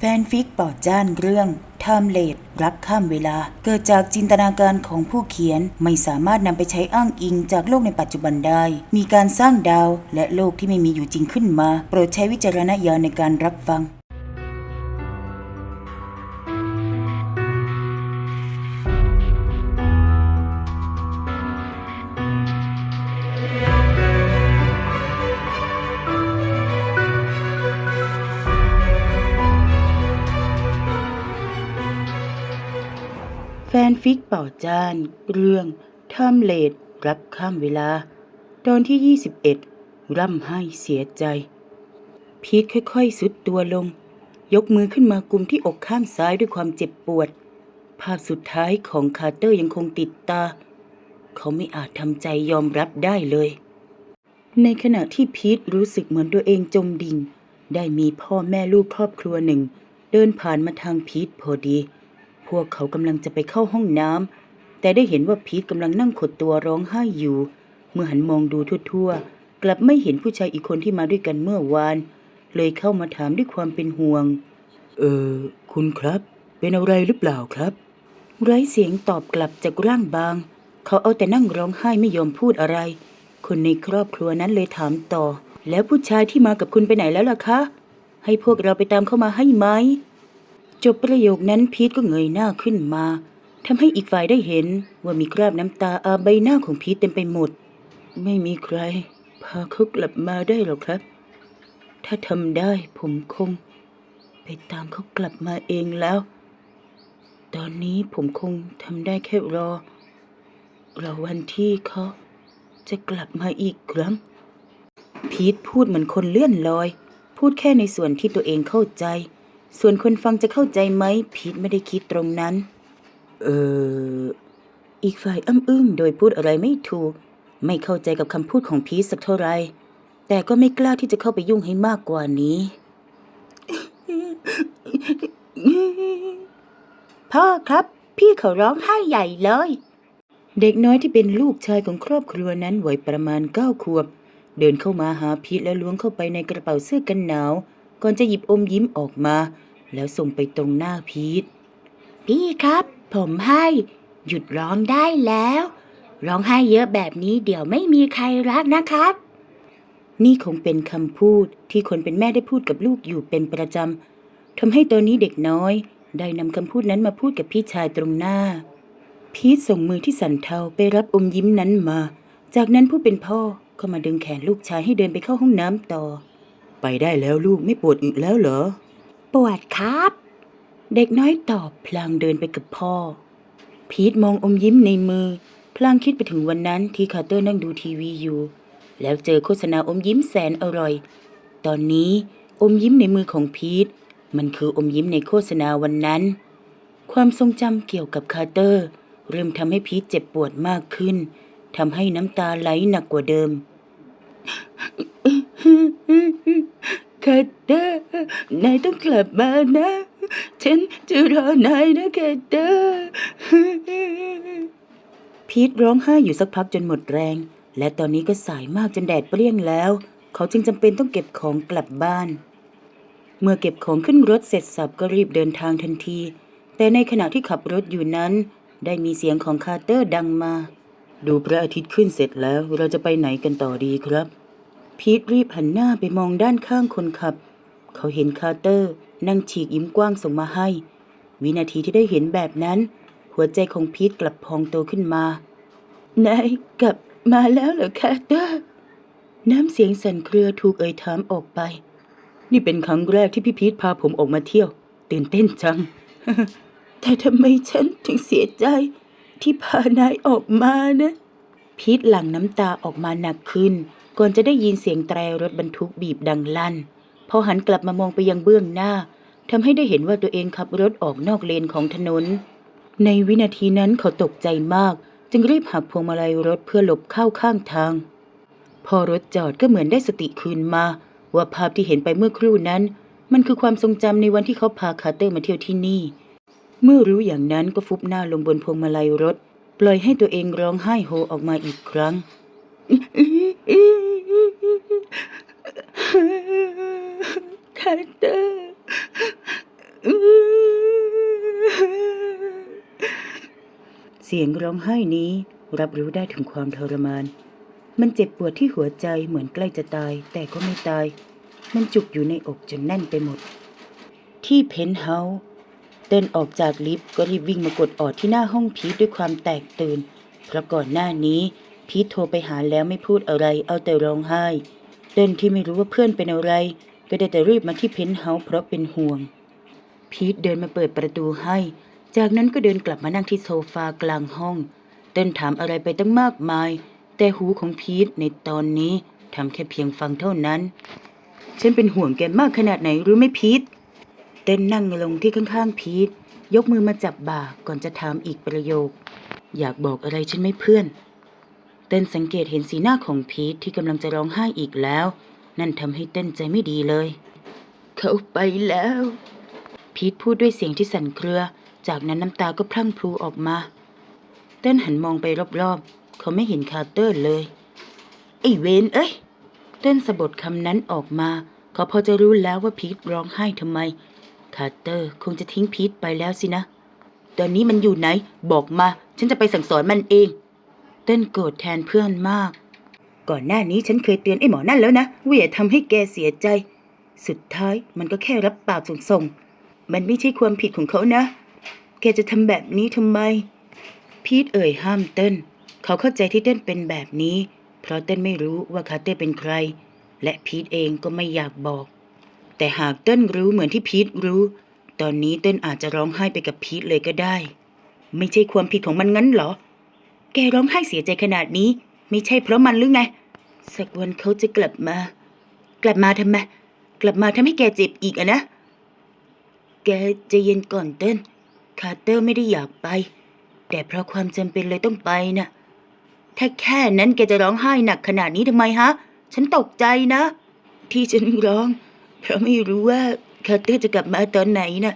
แฟนฟิกปอดจ้านเรื่องไทม์เลดรักข้ามเวลา เกิดจากจินตนาการของผู้เขียนไม่สามารถนำไปใช้อ้างอิงจากโลกในปัจจุบันได้ มีการสร้างดาวและโลกที่ไม่มีอยู่จริงขึ้นมา โปรดใช้วิจารณญาณในการรับฟัง แฟนฟิกเป่าจาน เรื่องไทม์เลดรักข้ามเวลา ตอนที่ 21 ร่ำไห้เสียใจ พีทค่อยๆสุดตัวลง ยกมือขึ้นมากุมที่อกข้างซ้ายด้วยความเจ็บปวด ภาพสุดท้ายของคาร์เตอร์ยังคงติดตา เขาไม่อาจทำใจยอมรับได้เลย ในขณะที่พีทรู้สึกเหมือนตัวเองจมดิ่ง ได้มีพ่อแม่ลูกครอบครัวหนึ่ง เดินผ่านมาทางพีทพอดี พวกเขากำลังจะไปเข้าห้องน้ำแต่ได้เห็นว่าพีทกำลังนั่งขดตัวร้องไห้อยู่ เมื่อหันมองดูทั่วๆ กลับไม่เห็นผู้ชายอีกคนที่มาด้วยกันเมื่อวาน เลยเข้ามาถามด้วยความเป็นห่วง เออ คุณครับ เป็นอะไรหรือเปล่าครับ ไร้เสียงตอบกลับจากร่างบาง เขาเอาแต่นั่งร้องไห้ไม่ยอมพูดอะไร คนในครอบครัวนั้นเลยถามต่อ แล้วผู้ชายที่มากับคุณไปไหนแล้วล่ะคะ ให้พวกเราไปตามเข้ามาให้ไหม จบประโยคนั้นพีทก็เงยหน้าขึ้นมาทำให้อีกฝ่ายได้เห็นว่ามีคราบน้ำตาอาบใบหน้าของพีทเต็มไปหมด ไม่มีใคร พาเขากลับมาได้หรอกครับ ถ้าทำได้ผมคง ไปตามเขากลับมาเองแล้ว ตอนนี้ผมคงทำได้แค่รอรอวันที่เขาจะกลับมาอีกครั้ง พีทพูดเหมือนคนเลื่อนลอย พูดแค่ในส่วนที่ตัวเองเข้าใจ ส่วนคนฟังจะเข้าใจไหมพีทไม่ได้คิดตรงนั้น เออ อีกฝ่ายอ้ำอึ้งโดยพูดอะไรไม่ถูก ไม่เข้าใจกับคำพูดของพีทสักเท่าไหรแต่ก็ไม่กล้าที่จะเข้าไปยุ่งให้มากกว่านี้ พ่อครับ พี่เขาร้องไห้ใหญ่เลย เด็กน้อยที่เป็นลูกชายของครอบครัวนั้นวัยประมาณเก้าขวบ เดินเข้ามาหาพีทและล้วงเข้าไปในกระเป๋าเสื้อกันหนาว ก่อนจะหยิบอมยิ้มออกมา แล้วส่งไปตรงหน้าพีทพี่ครับ ผมให้ หยุดร้องได้แล้ว ร้องไห้เยอะแบบนี้เดี๋ยวไม่มีใครรักนะครับ นี่คงเป็นคำพูดที่คนเป็นแม่ได้พูดกับลูกอยู่เป็นประจำทำให้ตอนนี้เด็กน้อย ได้นำคำพูดนั้นมาพูดกับพี่ชายตรงหน้า พีทส่งมือที่สั่นเทาไปรับอมยิ้มนั้นมา จากนั้นผู้เป็นพ่อก็มาดึงแขนลูกชายให้เดินไปเข้าห้องน้ำต่อ ไปได้แล้วลูกไม่ปวดอีกแล้วเหรอ ปวดครับ เด็กน้อยตอบพลางเดินไปกับพ่อ พีทมองอมยิ้มในมือ พลางคิดไปถึงวันนั้นที่คาร์เตอร์นั่งดูทีวีอยู่ แล้วเจอโฆษณาอมยิ้มแสนอร่อย ตอนนี้อมยิ้มในมือของพีทมันคืออมยิ้มในโฆษณาวันนั้น ความทรงจำเกี่ยวกับคาร์เตอร์ เริ่มทำให้พีทเจ็บปวดมากขึ้นทำให้น้ำตาไหลหนักกว่าเดิม คาเตอร์นายต้องกลับมานะ ฉันจะรอนายนะคาเตอร์พีทร้องไห้อยู่สักพักจนหมดแรง และตอนนี้ก็สายมากจนแดดเปรี้ยงแล้ว เขาจึงจำเป็นต้องเก็บของกลับบ้าน เมื่อเก็บของขึ้นรถเสร็จสับก็รีบเดินทางทันที แต่ในขณะที่ขับรถอยู่นั้น ได้มีเสียงของคาร์เตอร์ดังมา ดูพระอาทิตย์ขึ้นเสร็จแล้วเราจะไปไหนกันต่อดีครับ พีทรีบหันหน้าไปมองด้านข้างคนขับ เขาเห็นคาร์เตอร์ นั่งฉีกยิ้มกว้างส่งมาให้ วินาทีที่ได้เห็นแบบนั้น หัวใจของพีทกลับพองโตขึ้นมานายกลับมาแล้วเหรอคาร์เตอร์ น้ำเสียงสั่นเครือถูกเอ่ยถามออกไป นี่เป็นครั้งแรกที่พี่พีทพาผมออกมาเที่ยว ตื่นเต้นจัง แต่ทำไมฉันถึงเสียใจที่พานายออกมานะ พีทหลั่งน้ำตาออกมาหนักขึ้น ก่อนจะได้ยินเสียงแตรรถบรรทุกบีบดังลั่น พอหันกลับมามองไปยังเบื้องหน้าทำให้ได้เห็นว่าตัวเองขับรถออกนอกเลนของถนน ในวินาทีนั้นเขาตกใจมาก จึงรีบหักพวงมาลัยรถเพื่อหลบเข้าข้างทาง พอรถจอดก็เหมือนได้สติคืนมา ว่าภาพที่เห็นไปเมื่อครู่นั้น มันคือความทรงจำในวันที่เขาพาคาร์เตอร์มาเที่ยวที่นี่ เมื่อรู้อย่างนั้นก็ฟุบหน้าลงบนพวงมาลัยรถ ปล่อยให้ตัวเองร้องไห้โฮออกมาอีกครั้ง คาเตอร์เสียงร้องไห้นี้รับรู้ได้ถึงความทรมาน มันเจ็บปวดที่หัวใจเหมือนใกล้จะตายแต่ก็ไม่ตาย มันจุกอยู่ในอกจนแน่นไปหมด ที่เพนท์เฮาส์ เดินออกจากลิฟต์ก็รีบวิ่งมากดออดที่หน้าห้องพีทด้วยความแตกตื่น เพราะก่อนหน้านี้พีทโทรไปหาแล้วไม่พูดอะไรเอาแต่ร้องไห้เดินที่ไม่รู้ว่าเพื่อนเป็นอะไร ก็ได้แต่รีบมาที่เพนท์เฮาส์เพราะเป็นห่วง พีทเดินมาเปิดประตูให้ จากนั้นก็เดินกลับมานั่งที่โซฟากลางห้อง เต้นถามอะไรไปตั้งมากมาย แต่หูของพีทในตอนนี้ทำแค่เพียงฟังเท่านั้น ฉันเป็นห่วงแกมากขนาดไหนรู้ไหมพีท เต้นนั่งลงที่ข้างๆพีทยกมือมาจับบ่าก่อนจะถามอีกประโยค อยากบอกอะไรฉันไหมเพื่อน เต้นสังเกตเห็นสีหน้าของพีทที่กำลังจะร้องไห้อีกแล้ว นั่นทำให้เต้นใจไม่ดีเลย เขาไปแล้ว พีทพูดด้วยเสียงที่สั่นเครือ จากนั้นน้ำตาก็พลั่งพลูออกมา เต้นหันมองไปรอบๆ เขาไม่เห็นคาร์เตอร์เลยไอ้เวนเอ้ย เต้นสะบดคำนั้นออกมา เขาพอจะรู้แล้วว่าพีทร้องไห้ทำไม คาร์เตอร์คงจะทิ้งพีทไปแล้วสินะ ตอนนี้มันอยู่ไหน บอกมา ฉันจะไปสั่งสอนมันเอง เต้นโกรธแทนเพื่อนมาก ก่อนหน้านี้ฉันเคยเตือนไอ้หมอนั่นแล้วนะว่าอย่าทำให้แกเสียใจ สุดท้ายมันก็แค่รับปากส่งๆ มันไม่ใช่ความผิดของเขานะ แกจะทำแบบนี้ทำไม พีทเอ่ยห้ามเต้น เขาเข้าใจที่เต้นเป็นแบบนี้ เพราะเต้นไม่รู้ว่าคาร์เต้เป็นใคร และพีทเองก็ไม่อยากบอก แต่หากเต้นรู้เหมือนที่พีทรู้ ตอนนี้เต้นอาจจะร้องไห้ไปกับพีทเลยก็ได้ ไม่ใช่ความผิดของมันงั้นเหรอ แกร้องไห้เสียใจขนาดนี้ ไม่ใช่เพราะมันหรือไง สักวันเขาจะกลับมา กลับมาทำไม กลับมาทำให้แกเจ็บอีกอะนะ แกใจะเย็นก่อนเต้น คาร์เตอร์ไม่ได้อยากไป แต่เพราะความจำเป็นเลยต้องไปน่ะ ถ้าแค่นั้นแกจะร้องไห้หนักขนาดนี้ทำไมฮะ ฉันตกใจนะ ที่ฉันร้อง เพราะไม่รู้ว่าคาร์เตอร์จะกลับมาตอนไหนน่ะ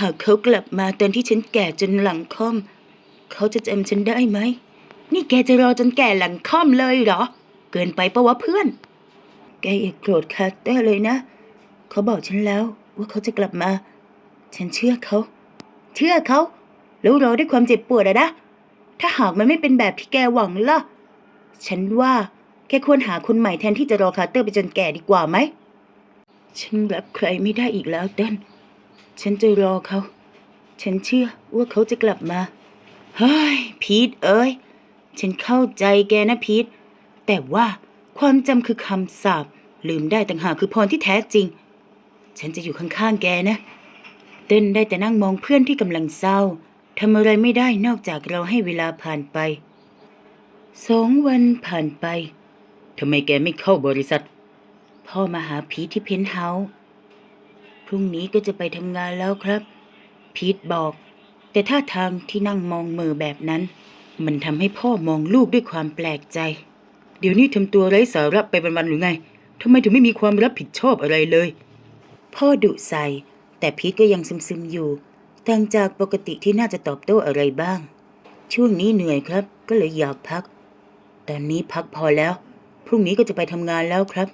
หากเขากลับมาตอนที่ฉันแก่จนหลังค่อม เขาจะจำฉันได้ไหม นี่แกจะรอจนแก่หลังค่อมเลยเหรอ เกินไปปะวะเพื่อน แกอย่าโกรธคาร์เตอร์เลยนะ เขาบอกฉันแล้วว่าเขาจะกลับมา ฉันเชื่อเขา เชื่อเขา แล้วรอด้วยความเจ็บปวดอะนะ ถ้าหากมันไม่เป็นแบบที่แกหวังล่ะ ฉันว่าแกควรหาคนใหม่แทนที่จะรอคาร์เตอร์ไปจนแก่ดีกว่าไหม ฉันรับใครไม่ได้อีกแล้วเต้น ฉันจะรอเขา ฉันเชื่อว่าเขาจะกลับมา เฮ้ย พีทเอ้ย ฉันเข้าใจแกนะพีท แต่ว่าความจำคือคำสาปลืมได้ต่างหากคือพรที่แท้จริง ฉันจะอยู่ข้างๆแกนะ เต้นได้แต่นั่งมองเพื่อนที่กำลังเศร้าทำอะไรไม่ได้นอกจากเราให้เวลาผ่านไป สองวันผ่านไปทำไมแกไม่เข้าบริษัท พ่อมาหาพีทที่เพนท์เฮาส์พรุ่งนี้ก็จะไปทำงานแล้วครับ พีทบอก แต่ท่าทางที่นั่งมองมือแบบนั้น มันทำให้พ่อมองลูกด้วยความแปลกใจ เดี๋ยวนี้ทำตัวไร้สาระไปวันๆหรือไงทำไมถึงไม่มีความรับผิดชอบอะไรเลย พ่อดุใส่ แต่พีทก็ยังซึมๆอยู่ต่างจากปกติที่น่าจะตอบโต้อะไรบ้าง ช่วงนี้เหนื่อยครับ ก็เลยอยากพัก ตอนนี้พักพอแล้ว พรุ่งนี้ก็จะไปทำงานแล้วครับ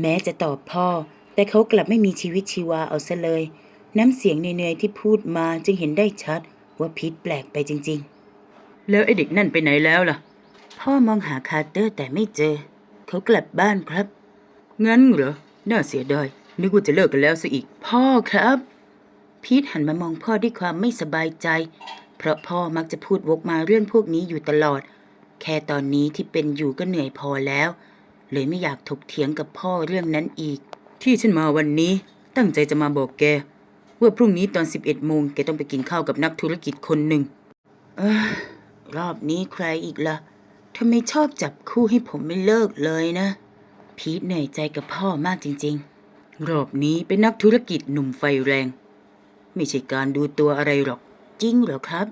แม้จะตอบพ่อ แต่เขากลับไม่มีชีวิตชีวาเอาซะเลย น้ำเสียงเน่ยๆที่พูดมาจึงเห็นได้ชัดว่าพีทแปลกไปจริง ๆ แล้วไอเด็กนั่นไปไหนแล้วล่ะ พ่อมองหาคาร์เตอร์แต่ไม่เจอ เขากลับบ้านครับ งั้นเหรอ น่าเสียดาย นึกว่าจะเลิกกันแล้วซะอีก พ่อครับ พีทหันมามองพ่อด้วยความไม่สบายใจ เพราะพ่อมักจะพูดวกมาเรื่องพวกนี้อยู่ตลอด แค่ตอนนี้ที่เป็นอยู่ก็เหนื่อยพอแล้ว เลยไม่อยากถกเถียงกับพ่อเรื่องนั้นอีก ที่ฉันมาวันนี้ตั้งใจจะมาบอกแก ว่าพรุ่งนี้ตอน 11โมงแกต้องไปกินข้าวกับนักธุรกิจคนหนึ่งเออรอบนี้ใครอีกละ่ะทำไมชอบจับคู่ให้ผมไม่เลิกเลยนะ พีทเหนื่อยใจกับพ่อมากจริง ๆ รอบนี้เป็นนักธุรกิจหนุ่มไฟแรง ไม่ใช่การดูตัวอะไรหรอก จริงเหรอครับ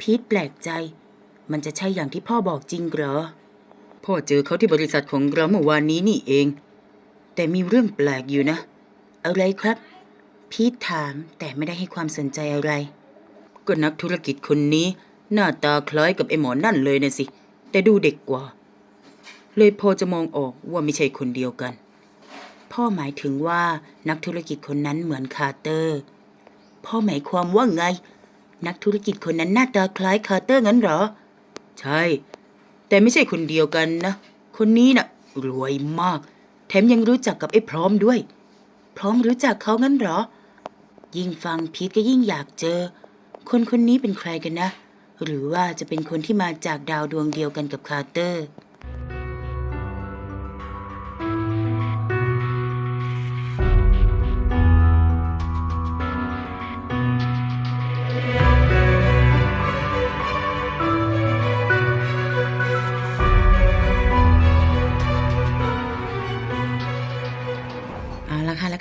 พีทแปลกใจ มันจะใช่อย่างที่พ่อบอกจริงเหรอ พ่อเจอเขาที่บริษัทของเราเมื่อวานนี้นี่เอง แต่มีเรื่องแปลกอยู่นะ อะไรครับ พีทถามแต่ไม่ได้ให้ความสนใจอะไร ก็นักธุรกิจคนนี้ หน้าตาคล้ายกับไอ้หมอนั่นเลยนะสิ แต่ดูเด็กกว่า เลยพอจะมองออกว่าไม่ใช่คนเดียวกัน พ่อหมายถึงว่านักธุรกิจคนนั้นเหมือนคาร์เตอร์ พ่อหมายความว่าไง นักธุรกิจคนนั้นหน้าตาคล้ายคาร์เตอร์งั้นเหรอ ใช่ แต่ไม่ใช่คนเดียวกันนะ คนนี้น่ะรวยมาก แถมยังรู้จักกับไอ้พร้อมด้วย พร้อมรู้จักเขางั้นเหรอ ยิ่งฟังพีทก็ยิ่งอยากเจอ คนคนนี้เป็นใครกันนะ หรือว่าจะเป็นคนที่มาจากดาวดวงเดียวกันกับคาร์เตอร์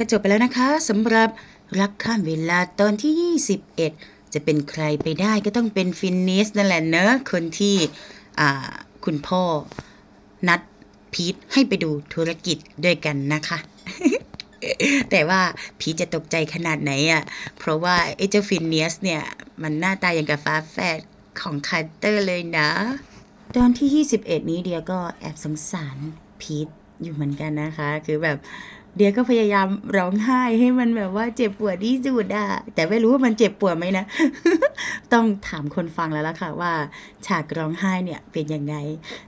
ก็จบไปแล้วนะคะสำหรับรักข้ามเวลาตอนที่ 21 จะเป็นใครไปได้ก็ต้องเป็นฟินนิสนั่นแหละเนอะคนที่คุณพ่อนัดพีทให้ไปดูธุรกิจด้วยกันนะคะแต่ว่าพีทจะตกใจขนาดไหนอะ่ะ เพราะว่าไอ้เจ้าฟินเนียสเนี่ย มันหน้าตาอย่างกับฟ้าแฝดของคาร์เตอร์เลยนะ ตอนที่ 21 นี้เดียก็แอบสงสารพีทอยู่เหมือนกันนะคะ คือแบบ เดียก็พยายามร้องไห้ให้มันแบบว่าเจ็บปวดที่สุดอะแต่ไม่รู้ว่ามันเจ็บปวดไหมนะ ต้องถามคนฟังแล้วล่ะค่ะว่าฉากร้องไห้เนี่ยเป็นยังไง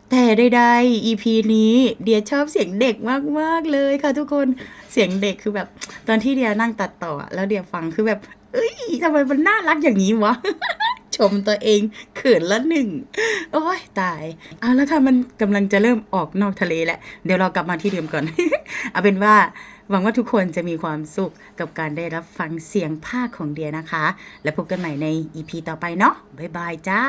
แต่ใดๆ EP นี้เดียชอบเสียงเด็กมากๆเลยค่ะทุกคนเสียงเด็กคือแบบ ตอนที่เดียนั่งตัดต่อ แล้วเดียฟังคือแบบ เอ้ยทำไมมันน่ารักอย่างนี้วะ ชมตัวเองเขินละหนึ่ง โอ้ยตาย เอาละค่ะมันกำลังจะเริ่มออกนอกทะเลแล้ว เดี๋ยวเรากลับมาที่เดิมก่อน เอาเป็นว่าหวังว่าทุกคนจะมีความสุขกับการได้รับฟังเสียงภาคของเดียนะคะ และพบกันใหม่ในอีพีต่อไปเนาะบ๊ายบายจ้า